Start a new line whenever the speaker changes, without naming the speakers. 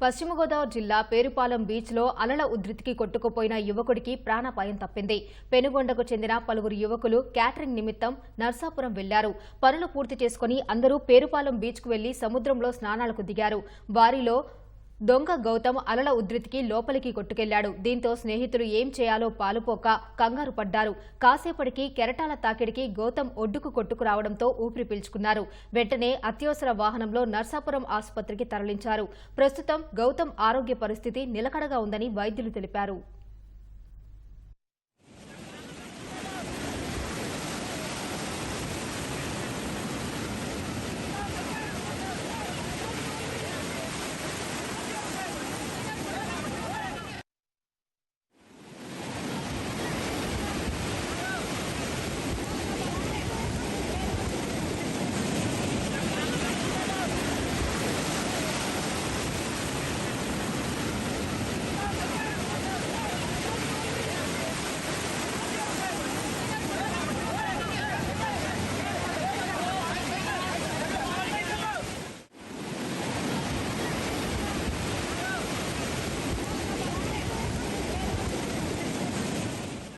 పశ్చిమ గోదావరి జిల్లా పేరుపాలెం బీచ్లో అలల ఉధృతికి కొట్టుకుపోయిన యువకుడికి ప్రాణాపాయం తప్పింది. పెనుగొండకు చెందిన పలువురు యువకులు క్యాటరింగ్ నిమిత్తం నర్సాపురం వెళ్ళారు. పనులు పూర్తి చేసుకుని అందరూ పేరుపాలెం బీచ్కు వెళ్ళి సముద్రంలో స్నానాలకు దిగారు. వారిలో దొంగ గౌతమ్ అలల ఉధృతికి లోపలికి కొట్టుకెళ్ళాడు. దీంతో స్నేహితులు ఏం చేయాలో పాలుపోక కంగారు పడ్డారు. కాసేపటికి కెరటాల తాకిడికి గౌతమ్ ఒడ్డుకు కొట్టుకురావడంతో ఊపిరి పీల్చుకున్నారు. వెంటనే అత్యవసర వాహనంలో నర్సాపురం ఆసుపత్రికి తరలించారు. ప్రస్తుతం గౌతమ్ ఆరోగ్య పరిస్థితి నిలకడగా ఉందని వైద్యులు తెలిపారు.